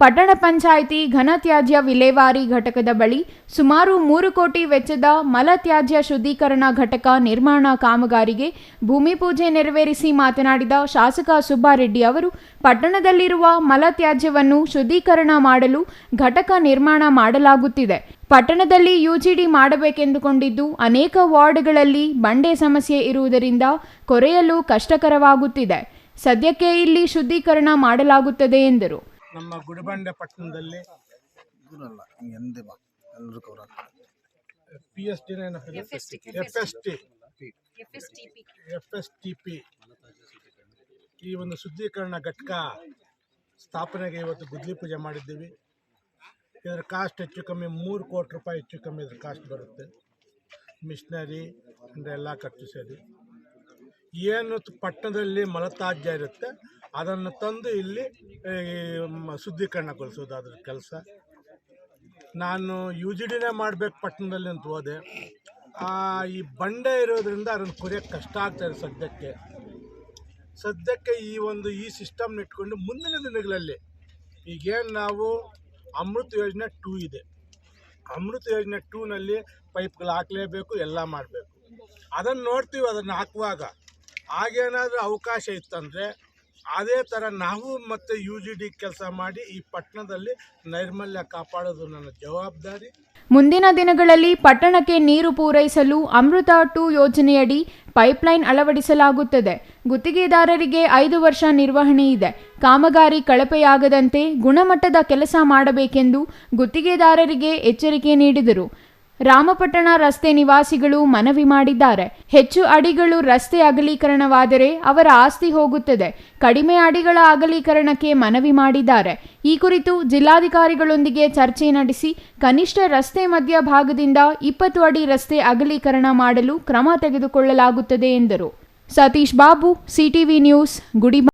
ಪಟ್ಟಣ ಪಂಚಾಯಿತಿ ಘನತ್ಯಾಜ್ಯ ವಿಲೇವಾರಿ ಘಟಕದ ಬಳಿ ಸುಮಾರು ಮೂರು ಕೋಟಿ ವೆಚ್ಚದ ಮಲತ್ಯಾಜ್ಯ ಶುದ್ಧೀಕರಣ ಘಟಕ ನಿರ್ಮಾಣ ಕಾಮಗಾರಿಗೆ ಭೂಮಿ ಪೂಜೆ ನೆರವೇರಿಸಿ ಮಾತನಾಡಿದ ಶಾಸಕ ಸುಬ್ಬಾರೆಡ್ಡಿ ಅವರು, ಪಟ್ಟಣದಲ್ಲಿರುವ ಮಲತ್ಯಾಜ್ಯವನ್ನು ಶುದ್ಧೀಕರಣ ಮಾಡಲು ಘಟಕ ನಿರ್ಮಾಣ ಮಾಡಲಾಗುತ್ತಿದೆ. ಪಟ್ಟಣದಲ್ಲಿ ಯುಜಿಡಿ ಮಾಡಬೇಕೆಂದುಕೊಂಡಿದ್ದು, ಅನೇಕ ವಾರ್ಡ್ಗಳಲ್ಲಿ ಬಂಡೆ ಸಮಸ್ಯೆ ಇರುವುದರಿಂದ ಕೊರೆಯಲು ಕಷ್ಟಕರವಾಗುತ್ತಿದೆ. ಸದ್ಯಕ್ಕೆ ಇಲ್ಲಿ ಶುದ್ಧೀಕರಣ ಮಾಡಲಾಗುತ್ತದೆ ಎಂದರು. ನಮ್ಮ ಗುಡಿಬಂಡೆ ಪಟ್ಟಣದಲ್ಲಿ ದೂರಲ್ಲ ಹಿಂಗೆ ಎಂದೇ ಬಾ ಎಲ್ಲರೂ ಕವರ್ ಆಗ್ತಾರೆ. P S T F S T F S T P ಈ ಒಂದು ಶುದ್ಧೀಕರಣ ಘಟಕ ಸ್ಥಾಪನೆಗೆ ಇವತ್ತು ಗುದ್ಲಿ ಪೂಜೆ ಮಾಡಿದ್ದೀವಿ. ಇದರ ಕಾಸ್ಟ್ ಹೆಚ್ಚು ಕಮ್ಮಿ ಮೂರು ಕೋಟಿ ರೂಪಾಯಿ ಹೆಚ್ಚು ಕಮ್ಮಿ ಇದ್ರ ಕಾಸ್ಟ್ ಬರುತ್ತೆ. ಮಿಷನರಿ ಅಂದರೆ ಎಲ್ಲ ಖರ್ಚು ಸೇರಿ. ಏನು ಪಟ್ಟಣದಲ್ಲಿ ಮಲತಾಜ್ಯ ಇರುತ್ತೆ ಅದನ್ನು ತಂದು ಇಲ್ಲಿ ಶುದ್ಧೀಕರಣಗೊಳಿಸೋದು ಅದ್ರ ಕೆಲಸ. ನಾನು ಯು ಜಿ ಡಿನೇ ಮಾಡಬೇಕು ಪಟ್ಟಣದಲ್ಲಿ ಅಂತ ಹೋದೆ. ಈ ಬಂಡೆ ಇರೋದ್ರಿಂದ ಅದನ್ನು ಕುರಿಯೋಕ್ಕೆ ಕಷ್ಟ ಆಗ್ತಾಯಿದೆ ಸದ್ಯಕ್ಕೆ. ಸದ್ಯಕ್ಕೆ ಈ ಒಂದು ಈ ಸಿಸ್ಟಮ್ನ ಇಟ್ಕೊಂಡು ಮುಂದಿನ ದಿನಗಳಲ್ಲಿ ಈಗೇನು ನಾವು ಅಮೃತ ಯೋಜನೆ ಟೂ ಇದೆ. ಅಮೃತ ಯೋಜನೆ ಟೂನಲ್ಲಿ ಪೈಪ್ಗಳು ಹಾಕಲೇಬೇಕು, ಎಲ್ಲ ಮಾಡಬೇಕು. ಅದನ್ನು ನೋಡ್ತೀವಿ ಅದನ್ನು ಹಾಕುವಾಗ. ಆಗೇನಾದರೂ ಅವಕಾಶ ಇತ್ತಂದರೆ ಅದೇ ಥರ ನಾವು ಮತ್ತು ಯು ಜಿ ಡಿ ಕೆಲಸ ಮಾಡಿ ಈ ಪಟ್ಟಣದಲ್ಲಿ ನೈರ್ಮಲ್ಯ ಕಾಪಾಡೋದು ನನ್ನ ಜವಾಬ್ದಾರಿ. ಮುಂದಿನ ದಿನಗಳಲ್ಲಿ ಪಟ್ಟಣಕ್ಕೆ ನೀರು ಪೂರೈಸಲು ಅಮೃತ ಟು ಯೋಜನೆಯಡಿ ಪೈಪ್ಲೈನ್ ಅಳವಡಿಸಲಾಗುತ್ತದೆ. ಗುತ್ತಿಗೆದಾರರಿಗೆ ಐದು ವರ್ಷ ನಿರ್ವಹಣೆ ಇದೆ. ಕಾಮಗಾರಿ ಕಳಪೆಯಾಗದಂತೆ ಗುಣಮಟ್ಟದ ಕೆಲಸ ಮಾಡಬೇಕೆಂದು ಗುತ್ತಿಗೆದಾರರಿಗೆ ಎಚ್ಚರಿಕೆ ನೀಡಿದರು. ರಾಮಪಟ್ಟಣ ರಸ್ತೆ ನಿವಾಸಿಗಳು ಮನವಿ ಮಾಡಿದ್ದಾರೆ. ಹೆಚ್ಚು ಅಡಿಗಳು ರಸ್ತೆ ಅಗಲೀಕರಣವಾದರೆ ಅವರ ಆಸ್ತಿ ಹೋಗುತ್ತದೆ. ಕಡಿಮೆ ಅಡಿಗಳ ಅಗಲೀಕರಣಕ್ಕೆ ಮನವಿ ಮಾಡಿದ್ದಾರೆ. ಈ ಕುರಿತು ಜಿಲ್ಲಾಧಿಕಾರಿಗಳೊಂದಿಗೆ ಚರ್ಚೆ ನಡೆಸಿ ಕನಿಷ್ಠ ರಸ್ತೆ ಮಧ್ಯಭಾಗದಿಂದ ಇಪ್ಪತ್ತು ಅಡಿ ರಸ್ತೆ ಅಗಲೀಕರಣ ಮಾಡಲು ಕ್ರಮ ತೆಗೆದುಕೊಳ್ಳಲಾಗುತ್ತದೆ ಎಂದರು. Satish Babu, CTV news ಗುಡಿಬ